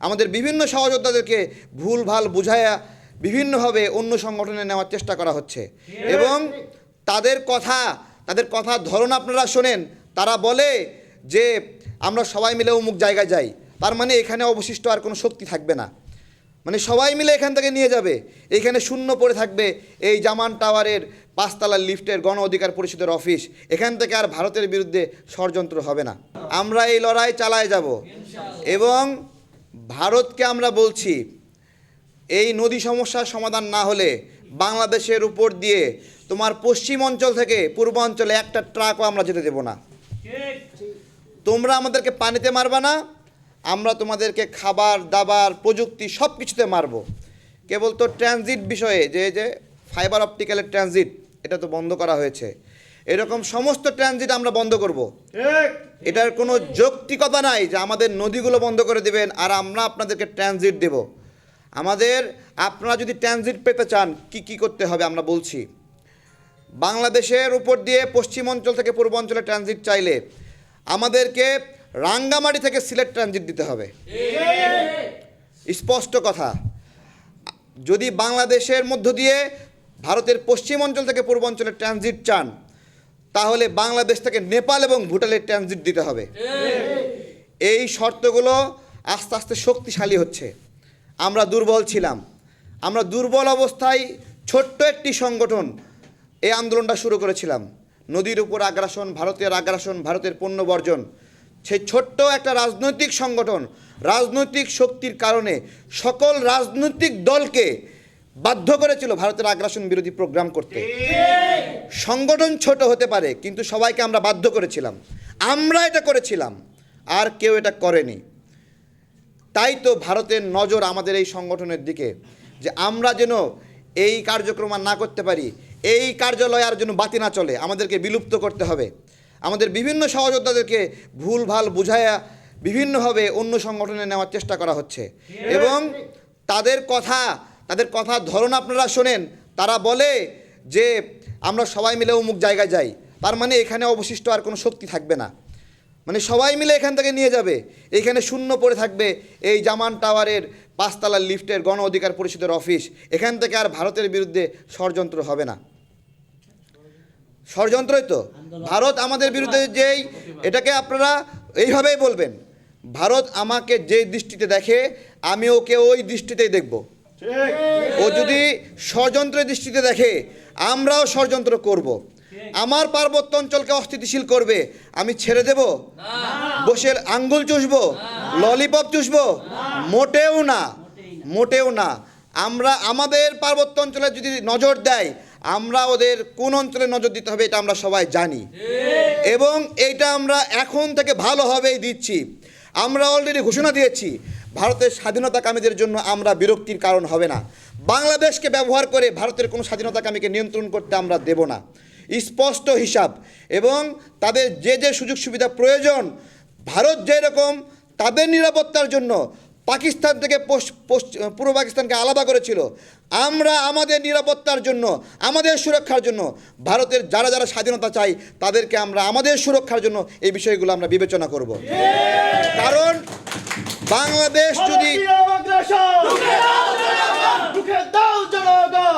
আমাদের বিভিন্ন সহযোদ্ধাদেরকে ভুল ভালো বুঝায়া বিভিন্নভাবে অন্য সংগঠনে নেওয়ার চেষ্টা করা হচ্ছে। এবং তাদের কথা, তাদের কথার ধরন আপনারা শোনেন, তারা বলে যে আমরা সবাই মিলে অমুক জায়গায় যাই। তার মানে এখানে অবশিষ্ট আর কোনো শক্তি থাকবে না। মানে সবাই মিলে এখান থেকে নিয়ে যাবে। এখানে শূন্য পড়ে থাকবে এই জামান টাওয়ারের পাঁচতলার লিফটের গণ অধিকার পরিষদের অফিস। এখান থেকে আর ভারতের বিরুদ্ধে ষড়যন্ত্র হবে না। আমরা এই লড়াই চালায় যাব। এবং ভারতকে আমরা বলছি, এই নদী সমস্যার সমাধান না হলে বাংলাদেশের উপর দিয়ে তোমার পশ্চিম অঞ্চল থেকে পূর্বাঞ্চলে একটা ট্রাকও আমরা যেতে দেব না। তোমরা আমাদেরকে পানিতে মারবা না, আমরা তোমাদেরকে খাবার, দাবার, প্রযুক্তি সব কিছুতে মারব। কেবল তো ট্রানজিট বিষয়ে, যে যে ফাইবার অপটিক্যালের ট্রানজিট এটা তো বন্ধ করা হয়েছে। এরকম সমস্ত ট্রানজিট আমরা বন্ধ করব। এটার কোনো যৌক্তিকতা নাই যে আমাদের নদীগুলো বন্ধ করে দেবেন আর আমরা আপনাদেরকে ট্রানজিট দেব। আমাদের আপনারা যদি ট্রানজিট পেতে চান কি কি করতে হবে আমরা বলছি। বাংলাদেশের উপর দিয়ে পশ্চিম অঞ্চল থেকে পূর্বাঞ্চলে ট্রানজিট চাইলে আমাদেরকে রাঙ্গামাটি থেকে সিলেট ট্রানজিট দিতে হবে। স্পষ্ট কথা। যদি বাংলাদেশের মধ্য দিয়ে ভারতের পশ্চিম অঞ্চল থেকে পূর্বাঞ্চলে ট্রানজিট চান তাহলে বাংলাদেশ থেকে নেপাল এবং ভুটানের ট্রানজিট দিতে হবে। এই শর্তগুলো আস্তে আস্তে শক্তিশালী হচ্ছে। আমরা দুর্বল ছিলাম। আমরা দুর্বল অবস্থায় ছোট্ট একটি সংগঠন এই আন্দোলনটা শুরু করেছিলাম। নদীর উপর আগ্রাসন, ভারতের আগ্রাসন, ভারতের পণ্য বর্জন। সেই ছোট্ট একটা রাজনৈতিক সংগঠন, রাজনৈতিক শক্তির কারণে সকল রাজনৈতিক দলকে বাধ্য করেছিল ভারতের আগ্রাসন বিরোধী প্রোগ্রাম করতে। সংগঠন ছোট হতে পারে, কিন্তু সবাইকে আমরা বাধ্য করেছিলাম। আমরা এটা করেছিলাম, আর কেউ এটা করেনি। তাই তো ভারতের নজর আমাদের এই সংগঠনের দিকে, যে আমরা যেন এই কার্যক্রম আর না করতে পারি, এই কার্যালয় আর যেন বাতি না চলে, আমাদেরকে বিলুপ্ত করতে হবে। আমাদের বিভিন্ন সহযোদ্ধাদেরকে ভুল ভালো বুঝায়া বিভিন্নভাবে অন্য সংগঠনে নেওয়ার চেষ্টা করা হচ্ছে। এবং তাদের কথা তাদের কথার ধরন আপনারা শোনেন। তারা বলে যে, আমরা সবাই মিলে অমুক জায়গায় যাই। তার মানে এখানে অবশিষ্ট আর কোনো শক্তি থাকবে না। মানে সবাই মিলে এখান থেকে নিয়ে যাবে। এখানে শূন্য পড়ে থাকবে এই জামান টাওয়ারের পাঁচতলার লিফটের গণ অধিকার পরিষদের অফিস। এখান থেকে আর ভারতের বিরুদ্ধে ষড়যন্ত্র হবে না। ষড়যন্ত্রই তো। ভারত আমাদের বিরুদ্ধে যেই, এটাকে আপনারা এইভাবেই বলবেন। ভারত আমাকে যে দৃষ্টিতে দেখে আমি ওকে ওই দৃষ্টিতেই দেখব। ও যদি ষড়যন্ত্রের দৃষ্টিতে দেখে আমরাও ষড়যন্ত্র করব। আমার পার্বত্য অঞ্চলকে অস্থিতিশীল করবে আমি ছেড়ে দেব? বসে আঙ্গুল চুষবো ললিপপ চুষবো? মোটেও না। মোটেও না। আমরা আমাদের পার্বত্য অঞ্চলে যদি নজর দেয় আমরা ওদের কোন অঞ্চলে নজর দিতে হবে এটা আমরা সবাই জানি। এবং এইটা আমরা এখন থেকে ভালোভাবেই দিচ্ছি। আমরা অলরেডি ঘোষণা দিয়েছি ভারতের স্বাধীনতাকামীদের জন্য আমরা বিরক্তির কারণ হবে না। বাংলাদেশকে ব্যবহার করে ভারতের কোনো স্বাধীনতাকামীকে নিয়ন্ত্রণ করতে আমরা দেব না। স্পষ্ট হিসাব এবং তাদের যে যে সুযোগ সুবিধা প্রয়োজন, ভারত যেরকম তাদের নিরাপত্তার জন্য পাকিস্তান থেকে পূর্ব পাকিস্তানকে আলাদা করেছিল, আমরা আমাদের নিরাপত্তার জন্য, আমাদের সুরক্ষার জন্য, ভারতের যারা যারা স্বাধীনতা চাই তাদেরকে আমরা আমাদের সুরক্ষার জন্য এই বিষয়গুলো আমরা বিবেচনা করব। কারণ বাংলাদেশ যদি দাও জনগণ।